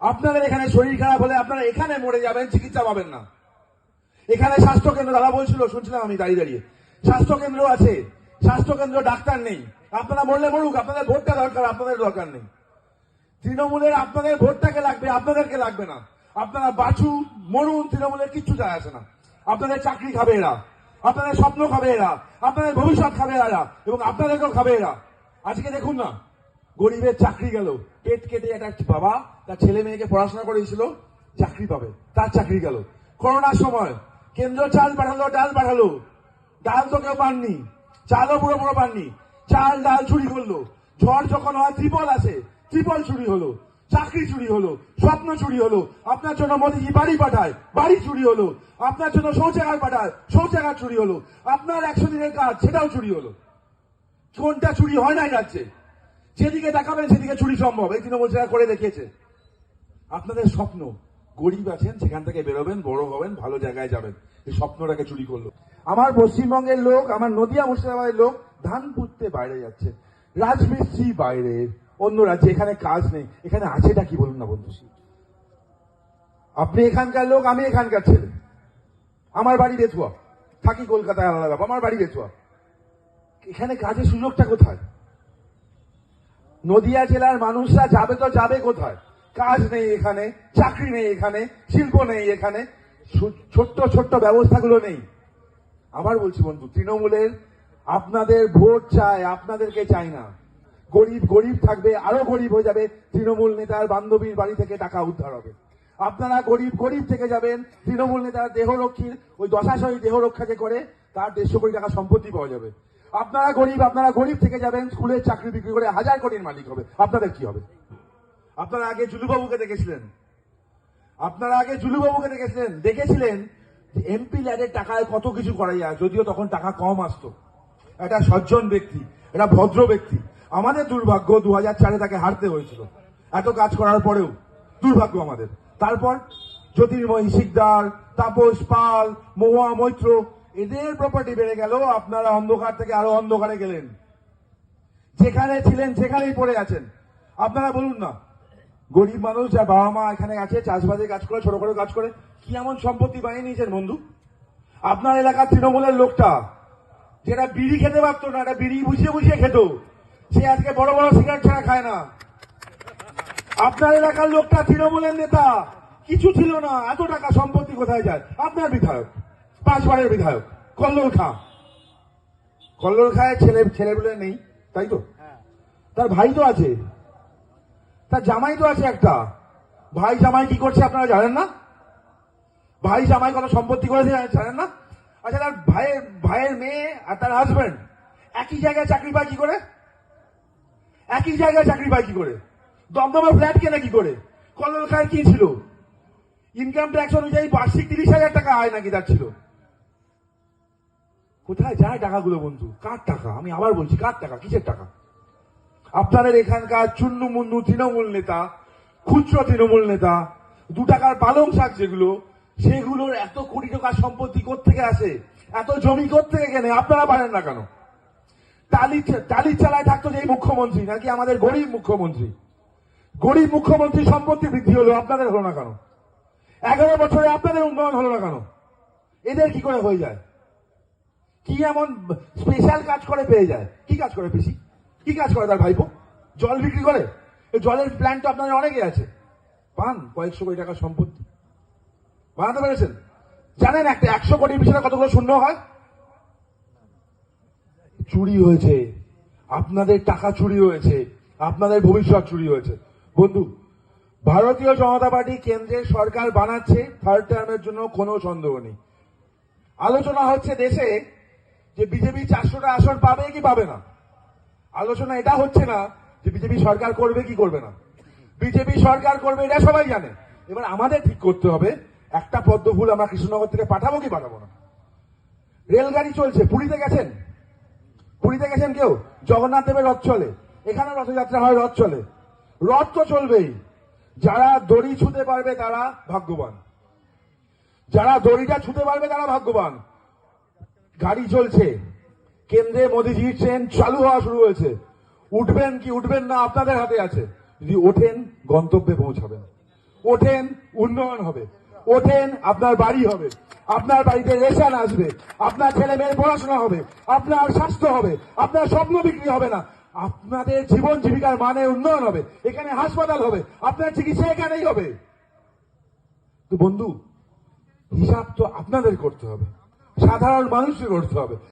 আপনাদের এখানে শরীর খারাপ হলে আপনারা এখানে মরে যাবেন, চিকিৎসা পাবেন না। এখানে স্বাস্থ্য কেন্দ্র দাদা বলছিল, শুনছিলাম আমি দাঁড়িয়ে দাঁড়িয়ে স্বাস্থ্য কেন্দ্র আছে স্বাস্থ্য কেন্দ্র ডাক্তার নেই। আপনারা মরলে মরুক, আপনাদের ভোটটা দরকার, আপনাদের দরকার নেই। তৃণমূলের আপনাদের ভোটটাকে লাগবে, আপনাদেরকে লাগবে না। আপনারা বাঁচুন মরুন, তৃণমূলের কিচ্ছু যায় আসে না। আপনাদের চাকরি খাবে এরা, আপনাদের স্বপ্ন খাবে এরা, আপনাদের ভবিষ্যৎ খাবে এরা, এবং আপনাদেরকেও খাবে এরা। আজকে দেখুন না গরিবের চাকরি গেল। পেট কেটে একটা বাবা, তার ছেলে মেয়েকে পড়াশোনা করেছিল চাকরি পাবে। তার চাকরি গেল। করোনার সময় কেন্দ্র চাল পাঠালো, ডাল পাঠালো। ডাল তো কেউ পাননি। চালও পুরো পুরো পাননি। চাল, ডাল চুরি করল। ঝড় যখন হয়, ত্রিপল আছে ত্রিপল চুরি হলো। চাকরি চুরি হলো। স্বপ্ন চুরি হলো। আপনার জন্য মোদীজি বাড়ি পাঠায়, বাড়ি চুরি হলো। আপনার জন্য শৌচাগার পাঠায়, শৌচাগার চুরি হলো। আপনার একশো দিনের কাজ, সেটাও চুরি হলো। কোনটা চুরি হয় নাই রাজ্যে? যেদিকে তাকাবেন সেদিকে চুরি সম্ভব। এই তৃণমূল সেটা করে দেখিয়েছে। আপনাদের স্বপ্ন, গরিব আছেন, সেখান থেকে বেরোবেন, বড় হবেন, ভালো জায়গায় যাবেন। এই স্বপ্নটাকে চুরি করল। আমার পশ্চিমবঙ্গের লোক, আমার নদিয়া মুর্শিদাবাদের লোক ধান পুঁততে বাইরে যাচ্ছে। রাজমিস্ত্রি বাইরে, অন্য রাজ্যে এখানে কাজ নেই। এখানে আছেটা কি বলুন না, বন্ধু আপনি এখানকার লোক, আমি এখানকার ছেলে। আমার বাড়ি বেচুয়া থাকি কলকাতায় আলাদা আমার বাড়ি বেচুয়া এখানে কাজের সুযোগটা কোথায়? নদিয়া জেলার মানুষরা যাবে তো যাবে কোথায়? কাজ নেই এখানে, চাকরি নেই এখানে, শিল্প নেই এখানে ছোট্ট ছোট্ট ব্যবস্থাগুলো নেই। আবার বলছি বন্ধু, তৃণমূলের আপনাদের ভোট চায়, আপনাদেরকে চাই না। গরিব গরিব থাকবে, আরও গরিব হয়ে যাবে, তৃণমূল নেতার বান্ধবীর বাড়ি থেকে টাকা উদ্ধার হবে। আপনারা গরিব গরিব থেকে যাবেন, তৃণমূল নেতার দেহরক্ষীর, ওই দশাশয়ী দেহরক্ষাকে করে, তার দেড়শো কোটি টাকা সম্পত্তি পাওয়া যাবে। আপনারা গরিব আপনারা গরিব থেকে যাবেন স্কুলের চাকরি বিক্রি করে হাজার কোটির মালিক হবে। আপনাদের কি হবে? আপনারা আগে জুলুবাবুকে দেখেছিলেন। আপনারা আগে জুলুবাবুকে দেখেছিলেন। দেখেছিলেন এমপি ল্যাডের টাকায় কত কিছু করা যায়, যদিও তখন টাকা কম আসতো। একটা সজ্জন ব্যক্তি একটা ভদ্র ব্যক্তি। আমাদের দুর্ভাগ্য দু হাজার চারে তাকে হারতে হয়েছিল। এত কাজ করার পরেও, দুর্ভাগ্য আমাদের। তারপর জ্যোতির্ময়ী, শিকদার, তাপস পাল, মহুয়া, মৈত্র এদের প্রপার্টি বেড়ে গেল, আপনারা অন্ধকার থেকে আরও অন্ধকারে গেলেন। যেখানে ছিলেন সেখানেই পড়ে আছেন। আপনারা বলুন না, গরিব মানুষ যার বাবা মা এখানে আছে, চাষবাসে কাজ করে, ছোট করে কাজ করে, কি এমন সম্পত্তি বানিয়ে নিয়েছেন বন্ধু? আপনার এলাকার তৃণমূলের লোকটা, যেটা বিড়ি খেতে পারতো না এটা বিড়ি বুঝিয়ে বুঝিয়ে খেত, সে আজকে বড় বড় সিগারেট ছাড়া খায় না। আপনার এলাকার লোকটা তৃণমূলের নেতা, কিছু ছিল না, এত টাকা সম্পত্তি কোথায় যায়? আপনার বিধায়ক। পাঁচবারের বিধায়ক। কল্লোল খাঁ। কল্লোল খায়ের ছেলে ছেলেগুলো নেই তাই তো? তার ভাই তো আছে। তার জামাই তো আছে একটা। ভাই জামাই কি করছে আপনারা জানেন না? ভাই জামাই কত সম্পত্তি করেছে জানেন না? আচ্ছা তার ভাইয়ের ভাইয়ের মেয়ে আর তার হাজবেন্ড একই জায়গায় চাকরি পায় কি করে? একই জায়গায় চাকরি পায় কি করে? দমদমে ফ্ল্যাট কেনে কি করে? কল্লোল খায়ের কি ছিল? ইনকাম ট্যাক্স অনুযায়ী বার্ষিক তিরিশ হাজার টাকা আয় নাকি তার ছিল? কোথায় যায় টাকাগুলো, বন্ধু? কার টাকা? আমি আবার বলছি, কার টাকা? কিসের টাকা? আপনাদের এখানকার চুন্নু মুন্নু তৃণমূল নেতা, খুচরো তৃণমূল নেতা, দু টাকার পালং শাক যেগুলো, সেগুলোর এত কোটি টাকার সম্পত্তি থেকে আসে? এত জমি থেকে কেনে? আপনারা পারেন না কেন? টালি টালির চালায় থাকতো যে মুখ্যমন্ত্রী, নাকি আমাদের গরিব মুখ্যমন্ত্রী? গরিব মুখ্যমন্ত্রী সম্পত্তি বৃদ্ধি হলো, আপনাদের হলো না কেন? এগারো বছরে আপনাদের উন্নয়ন হলো না কেন? এদের কি করে হয়ে যায়? কি এমন স্পেশাল কাজ করে পেয়ে যায়? কি কাজ করে পিসি? কি কাজ করে তার ভাইপো? জল বিক্রি করে? এই জলের প্ল্যান্ট তো আপনাদের অনেকে আছে। পান কয়েকশো কোটি টাকার সম্পত্তি। বানাতে পেরেছেন? জানেন একটা একশো কোটির পিছনে কতগুলো শূন্য হয়? চুরি হয়েছে। আপনাদের টাকা চুরি হয়েছে। আপনাদের ভবিষ্যৎ চুরি হয়েছে। বন্ধু, ভারতীয় জনতা পার্টি কেন্দ্রের সরকার বানাচ্ছে থার্ড টার্মের জন্য কোনো সন্দেহ নেই। আলোচনা হচ্ছে দেশে যে বিজেপি চারশোটা আসন পাবে কি পাবে না? আলোচনা এটা হচ্ছে না যে বিজেপি সরকার করবে কি করবে না। বিজেপি সরকার করবে এটা সবাই জানে। এবার আমাদের ঠিক করতে হবে, একটা পদ্ম ফুল আমরা কৃষ্ণনগর থেকে পাঠাবো কি পাঠাবো না? রেলগাড়ি চলছে, পুরীতে গেছেন? পুরীতে গেছেন কেউ? জগন্নাথ দেবের রথ চলে। এখানে রথযাত্রা হয়, রথ চলে। রথ তো চলবেই। যারা দড়ি ছুতে পারবে তারা ভাগ্যবান। যারা দড়িটা ছুতে পারবে তারা ভাগ্যবান। গাড়ি চলছে। কেন্দ্রে মোদীজির ট্রেন চালু হওয়া শুরু হয়েছে। উঠবেন কি উঠবেন না আপনাদের হাতে আছে। যদি ওঠেন, গন্তব্যে পৌঁছাবেন। ওঠেন, উন্নয়ন হবে। ওঠেন, আপনার বাড়ি হবে। আপনার বাড়িতে রেশন আসবে। আপনার ছেলে মেয়ের পড়াশোনা হবে। আপনার স্বাস্থ্য হবে। আপনার স্বপ্ন বিক্রি হবে না। আপনাদের জীবন জীবিকার মানে উন্নয়ন হবে। এখানে হাসপাতাল হবে। আপনার চিকিৎসা এখানেই হবে। তো বন্ধু, হিসাব তো আপনাদের করতে হবে। সাধারণ মানুষকে করতে হবে।